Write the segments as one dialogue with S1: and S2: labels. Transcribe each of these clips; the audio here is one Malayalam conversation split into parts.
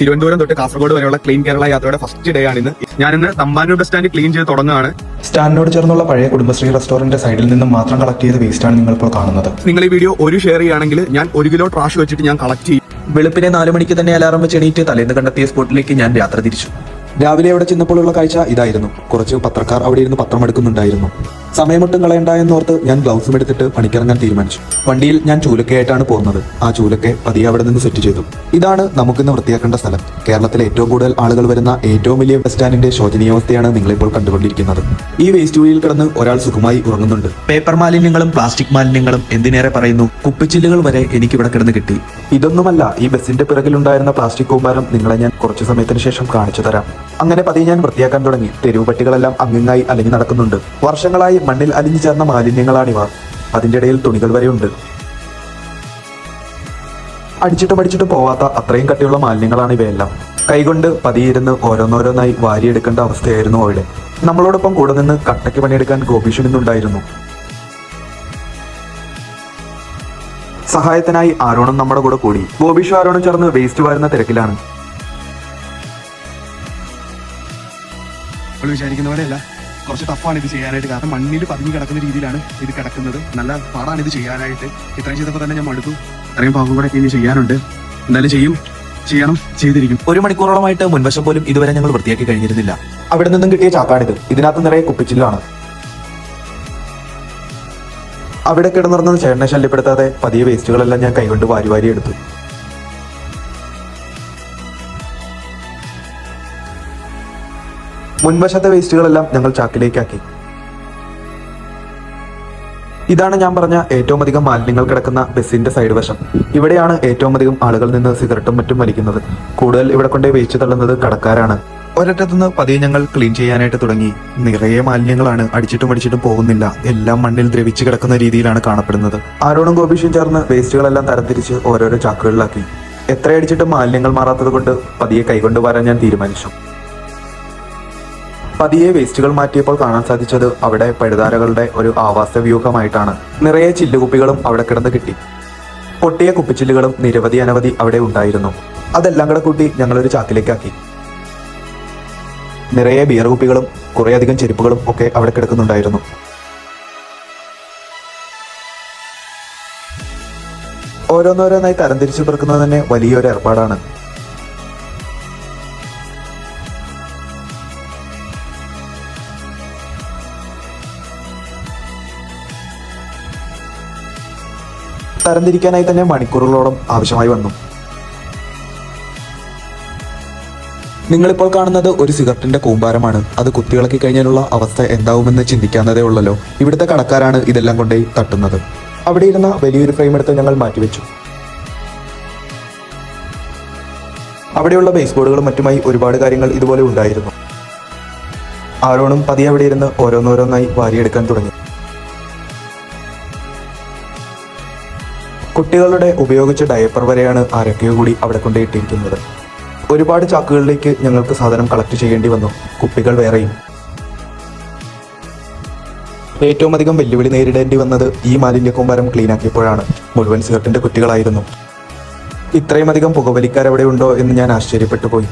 S1: തിരുവനന്തപുരം തൊട്ട് കാസർഗോഡ് വരെയുള്ള ക്ലീൻ കേരള യാത്രയുടെ ഫസ്റ്റ് ഡേ ആണ് ഞാൻ ഇന്ന് തമ്പാനൂർ ബസ് സ്റ്റാൻഡ് ക്ലീൻ ചെയ്ത് തുടങ്ങുകയാണ്.
S2: സ്റ്റാൻഡിനോട് ചേർന്നുള്ള പഴയ കുടുംബശ്രീ റെസ്റ്റോറന്റ് സൈഡിൽ നിന്നും മാത്രം കളക്ട് ചെയ്ത വേസ്റ്റ് ആണ് നിങ്ങൾ ഇപ്പോൾ കാണുന്നത്.
S1: നിങ്ങൾ ഈ വീഡിയോ ഒരു ഷെയർ ചെയ്യുകയാണെങ്കിൽ ഞാൻ ഒരു കിലോ ട്രാഷ് വെച്ചിട്ട് ഞാൻ കളക്ട് ചെയ്യും.
S2: വെളുപ്പിനെ നാലു മണിക്ക് തന്നെ അലാറം വെച്ച് എണീറ്റ് തലേന്ന് കണ്ടെത്തിയ സ്പോട്ടിലേക്ക് ഞാൻ യാത്ര തിരിച്ചു. രാവിലെ അവിടെ ചെന്നപ്പോഴുള്ള കാഴ്ച ഇതായിരുന്നു. കുറച്ച് പത്രക്കാർ അവിടെ ഇരുന്ന് പത്രം എടുക്കുന്നുണ്ടായിരുന്നു സമയമൊട്ടും കളയണ്ട എന്നോർത്ത് ഞാൻ ഗ്ലൗസും എടുത്തിട്ട് പണിക്കിറങ്ങാൻ തീരുമാനിച്ചു. വണ്ടിയിൽ ഞാൻ ചൂലക്കയായിട്ടാണ് പോകുന്നത്. ആ ചൂലക്കെ പതിയെ അവിടെ നിന്ന് സെറ്റ് ചെയ്തു. ഇതാണ് നമുക്കിന്ന് വൃത്തിയാക്കേണ്ട സ്ഥലം. കേരളത്തിലെ ഏറ്റവും കൂടുതൽ ആളുകൾ വരുന്ന ഏറ്റവും വലിയ ബസ് സ്റ്റാൻഡിന്റെ ശോചനീയാവസ്ഥയാണ് നിങ്ങളിപ്പോൾ കണ്ടുകൊണ്ടിരിക്കുന്നത്. ഈ വേസ്റ്റ് കുഴിയിൽ കിടന്ന് ഒരാൾ സുഖമായി ഉറങ്ങുന്നുണ്ട്. പേപ്പർ മാലിന്യങ്ങളും പ്ലാസ്റ്റിക് മാലിന്യങ്ങളും എന്തിനേറെ പറയുന്നു? കുപ്പിച്ചില്ലുകൾ വരെ എനിക്ക് ഇവിടെ കിടന്ന് കിട്ടി. ഇതൊന്നുമല്ല ഈ ബസിന്റെ പിറകിലുണ്ടായിരുന്ന പ്ലാസ്റ്റിക് കൂമ്പാരം നിങ്ങളെ ഞാൻ കുറച്ചു സമയത്തിന് ശേഷം കാണിച്ചു തരാം. അങ്ങനെ പതി ഞാൻ വൃത്തിയാക്കാൻ തുടങ്ങി. തെരുവ് പട്ടികളെല്ലാം അങ്ങിങ്ങായി അലഞ്ഞു നടക്കുന്നുണ്ട്. വർഷങ്ങളായി മണ്ണിൽ അലിഞ്ഞു ചേർന്ന മാലിന്യങ്ങളാണിവ അതിന്റെ ഇടയിൽ തുണികൾ വരെയുണ്ട് അടിച്ചിട്ടും അടിച്ചിട്ടും പോവാത്ത അത്രയും കട്ടിയുള്ള മാലിന്യങ്ങളാണ് ഇവയെല്ലാം. കൈകൊണ്ട് പതിയിരുന്ന് ഓരോന്നോരോന്നായി വാരിയെടുക്കേണ്ട അവസ്ഥയായിരുന്നു അവിടെ. നമ്മളോടൊപ്പം കൂടെ നിന്ന് കട്ടയ്ക്ക് പണിയെടുക്കാൻ ഗോപീഷൻ ഇന്നുണ്ടായിരുന്നു സഹായത്തിനായി ആരോണും നമ്മുടെ കൂടെ കൂടി. ഗോപീഷു ആരോണും ചേർന്ന് വേസ്റ്റ് വാരുന്ന തിരക്കിലാണ്.
S1: വിചാരിക്കുന്നവരെയല്ല കുറച്ച് ടഫാണ് ഇത് ചെയ്യാനായിട്ട്. കാരണം മണ്ണിൽ പതിഞ്ഞു കിടക്കുന്ന രീതിയിലാണ് ഇത് കിടക്കുന്നത്. നല്ല പാടാണ് ഇത് ചെയ്യാനായിട്ട്. ഇത്രയും ചെയ്തപ്പോൾ തന്നെ ഞാൻ മടുത്തു. ഇത്രയും പാവം കൂടെ ഇനി ചെയ്യാനുണ്ട്. എന്തായാലും ചെയ്യും. ചെയ്യണം. ചെയ്തിരിക്കും.
S2: ഒരു മണിക്കൂറോളമായിട്ട് മുൻവശം പോലും ഇതുവരെ ഞങ്ങൾ വൃത്തിയാക്കി കഴിഞ്ഞിരുന്നില്ല. അവിടെ നിന്നും കിട്ടിയ ചാക്കാണിത്. ഇതിനകത്ത് നിറയെ കുപ്പിച്ചില്ലാണ്. അവിടെ കിടന്നിറങ്ങുന്ന ചേട്ടനെ ശല്യപ്പെടുത്താതെ പതിയെ വേസ്റ്റുകളെല്ലാം ഞാൻ കൈകൊണ്ട് വാരി വാരി എടുത്തു. മുൻവശത്തെ വേസ്റ്റുകളെല്ലാം ഞങ്ങൾ ചാക്കിലേക്കാക്കി. ഇതാണ് ഞാൻ പറഞ്ഞ ഏറ്റവും അധികം മാലിന്യങ്ങൾ കിടക്കുന്ന ബസ്സിന്റെ സൈഡ് വശം. ഇവിടെയാണ് ഏറ്റവും അധികം ആളുകൾ നിന്ന് സിഗരറ്റും മറ്റും വലിക്കുന്നത്. കൂടുതൽ ഇവിടെ കൊണ്ടേ വേസ്റ്റ് തള്ളുന്നത് കടക്കാരാണ്. ഒരറ്റത്തുനിന്ന് പതിയെ ഞങ്ങൾ ക്ലീൻ ചെയ്യാനായിട്ട് തുടങ്ങി. നിറയെ മാലിന്യങ്ങളാണ് അടിച്ചിട്ടും അടിച്ചിട്ടും പോകുന്നില്ല. എല്ലാം മണ്ണിൽ ദ്രവിച്ചു കിടക്കുന്ന രീതിയിലാണ് കാണപ്പെടുന്നത്. ആരോണും ഗോപീഷും ചേർന്ന് വേസ്റ്റുകളെല്ലാം തരംതിരിച്ച് ഓരോരോ ചാക്കുകളിലാക്കി. എത്ര അടിച്ചിട്ടും മാലിന്യങ്ങൾ മാറാത്തത് കൊണ്ട് പതിയെ കൈകൊണ്ട് വരാൻ ഞാൻ തീരുമാനിച്ചു. പതിയെ വേസ്റ്റുകൾ മാറ്റിയപ്പോൾ കാണാൻ സാധിച്ചത് അവിടെ പഴുതാരകളുടെ ഒരു ആവാസ വ്യൂഹമായിട്ടാണ് നിറയെ ചില്ലുകുപ്പികളും അവിടെ കിടന്ന് കിട്ടി. പൊട്ടിയ കുപ്പിച്ചില്ലുകളും നിരവധി അനവധി അവിടെ ഉണ്ടായിരുന്നു. അതെല്ലാം കൂടെ കൂട്ടി ഞങ്ങളൊരു ചാക്കിലേക്കാക്കി. നിറയെ ബിയർ കുപ്പികളും കുറേയധികം ചെരുപ്പുകളും ഒക്കെ അവിടെ കിടക്കുന്നുണ്ടായിരുന്നു. ഓരോന്നോരോന്നായി തരംതിരിച്ചു പിറക്കുന്നത് തന്നെ വലിയൊരു ഏർപ്പാടാണ്. തരംതിരിക്കാനായി തന്നെ മണിക്കൂറുകളോളം ആവശ്യമായി വന്നു. നിങ്ങളിപ്പോൾ കാണുന്നത് ഒരു സിഗരറ്റിന്റെ കൂമ്പാരമാണ്. അത് കുത്തിയിളക്കി കഴിഞ്ഞാലുള്ള അവസ്ഥ എന്താവുമെന്ന് ചിന്തിക്കാവുന്നതേ ഉള്ളല്ലോ. ഇവിടുത്തെ കടക്കാരാണ് ഇതെല്ലാം കൊണ്ടേ തട്ടുന്നത്. അവിടെ ഇരുന്ന വലിയൊരു ഫ്രെയിം എടുത്ത് ഞങ്ങൾ മാറ്റിവെച്ചു. അവിടെയുള്ള ബേസ് ബോർഡുകളും മറ്റുമായി ഒരുപാട് കാര്യങ്ങൾ ഇതുപോലെ ഉണ്ടായിരുന്നു. ആരോണും പതിയെ അവിടെ ഇരുന്ന് ഓരോന്നോരോന്നായി വാരിയെടുക്കാൻ തുടങ്ങി. കുട്ടികളുടെ ഉപയോഗിച്ച ഡയപ്പർ വരെയാണ് ആരൊക്കെയോ കൂടി അവിടെ കൊണ്ടുപോയിട്ടിരിക്കുന്നത് ഒരുപാട് ചാക്കുകളിലേക്ക് ഞങ്ങൾക്ക് സാധനം കളക്ട് ചെയ്യേണ്ടി വന്നു. കുപ്പികൾ വേറെയും. ഏറ്റവും അധികം വെല്ലുവിളി നേരിടേണ്ടി വന്നത് ഈ മാലിന്യ കൂമ്പാരം ക്ലീൻ ആക്കിയപ്പോഴാണ്. മുഴുവൻ സിഗരറ്റിന്റെ കുട്ടികളായിരുന്നു ഇത്രയും അധികം പുകവലിക്കാർ അവിടെ ഉണ്ടോ എന്ന് ഞാൻ ആശ്ചര്യപ്പെട്ടു പോയി.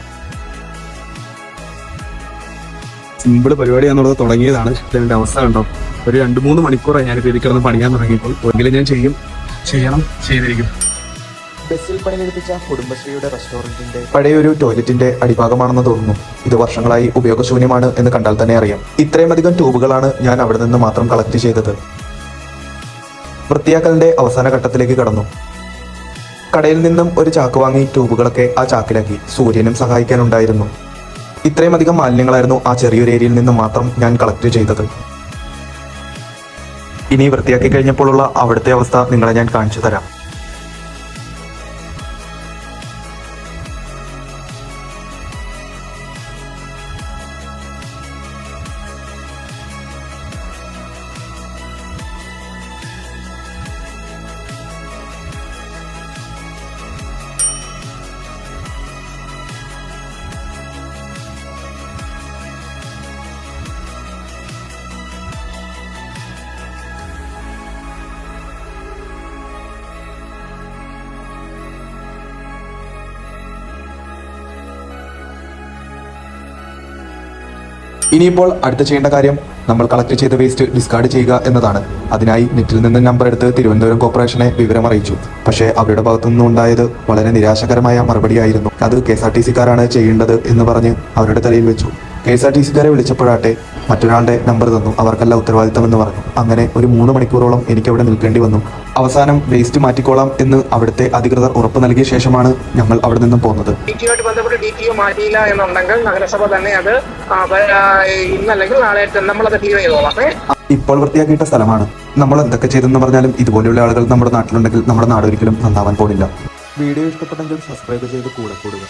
S1: സിമ്പിൾ പരിപാടി എന്നുള്ളത് തുടങ്ങിയതാണ്. അവസ്ഥ ഉണ്ടോ ഒരു രണ്ട് മൂന്ന് മണിക്കൂറായി ഞാൻ ഇതിൽ കിടന്ന് പണിയാൻ തുടങ്ങിയപ്പോൾ. എങ്കിലും ഞാൻ ചെയ്യും. ചെയ്യണം ചെയ്തിരിക്കും.
S2: ബസ്സിൽ പണിയെടുപ്പിച്ച കുടുംബശ്രീയുടെ റെസ്റ്റോറന്റിന്റെ പഴയൊരു ടോയ്ലറ്റിന്റെ അടിഭാഗമാണെന്ന് തോന്നുന്നു. ഇത് വർഷങ്ങളായി ഉപയോഗശൂന്യമാണ് എന്ന് കണ്ടാൽ തന്നെ അറിയാം. ഇത്രയും അധികം ട്യൂബുകളാണ് ഞാൻ അവിടെ നിന്ന് മാത്രം കളക്ട് ചെയ്തത്. വൃത്തിയാക്കലിന്റെ അവസാന ഘട്ടത്തിലേക്ക് കടന്നു. കടയിൽ നിന്നും ഒരു ചാക്ക് വാങ്ങി ട്യൂബുകളൊക്കെ ആ ചാക്കിലാക്കി സൂര്യനും സഹായിക്കാനുണ്ടായിരുന്നു. ഇത്രയും അധികം മാലിന്യങ്ങളായിരുന്നു ആ ചെറിയൊരു ഏരിയയിൽ നിന്ന് മാത്രം ഞാൻ കളക്ട് ചെയ്തത്. ഇനി വൃത്തിയാക്കി കഴിഞ്ഞപ്പോഴുള്ള അവിടുത്തെ അവസ്ഥ നിങ്ങളെ ഞാൻ കാണിച്ചു തരാം. ഇനിയിപ്പോൾ അടുത്ത ചെയ്യേണ്ട കാര്യം നമ്മൾ കളക്ട് ചെയ്ത വേസ്റ്റ് ഡിസ്കാർഡ് ചെയ്യുക എന്നതാണ്. അതിനായി നെറ്റിൽ നിന്ന് നമ്പർ എടുത്ത് തിരുവനന്തപുരം കോർപ്പറേഷനെ വിവരം അറിയിച്ചു. പക്ഷേ അവരുടെ ഭാഗത്തു നിന്നുണ്ടായത് വളരെ നിരാശകരമായ മറുപടിയായിരുന്നു. അത് കെ എസ് ആർ ടി സിക്കാരാണ് ചെയ്യേണ്ടത് എന്ന് പറഞ്ഞ് അവരുടെ തലയിൽ വെച്ചു. കെ എസ് ആർ ടി സിക്കാരെ വിളിച്ചപ്പോഴാട്ടെ മറ്റൊരാളുടെ നമ്പർ തന്നു. അവർക്കല്ല ഉത്തരവാദിത്തമെന്ന് പറഞ്ഞു. അങ്ങനെ ഒരു മൂന്ന് മണിക്കൂറോളം എനിക്ക് അവിടെ നിൽക്കേണ്ടി വന്നു. അവസാനം വേസ്റ്റ് മാറ്റിക്കോളാം എന്ന് അവിടുത്തെ അധികൃതർ ഉറപ്പ് നൽകിയ ശേഷമാണ് ഞങ്ങൾ അവിടെ നിന്നും പോകുന്നത്
S3: ബന്ധപ്പെട്ട് ഡി ടി മാറ്റിയില്ല എന്നുണ്ടെങ്കിൽ നഗരസഭ തന്നെ അത് ഇന്നല്ലെങ്കിൽ നാളെ നമ്മളത് ക്ലിയർ ചെയ്തോളാം?
S2: ഇപ്പോൾ വൃത്തിയാക്കിയിട്ട സ്ഥലമാണ്. നമ്മൾ എന്തൊക്കെ ചെയ്തെന്ന് പറഞ്ഞാലും ഇതുപോലെയുള്ള ആളുകൾ നമ്മുടെ നാട്ടിലുണ്ടെങ്കിൽ നമ്മുടെ നാട് ഒരിക്കലും നന്നാവാൻ പോകില്ല വീഡിയോ ഇഷ്ടപ്പെട്ടെങ്കിൽ സബ്സ്ക്രൈബ് ചെയ്ത് കൂടെ കൂടുക.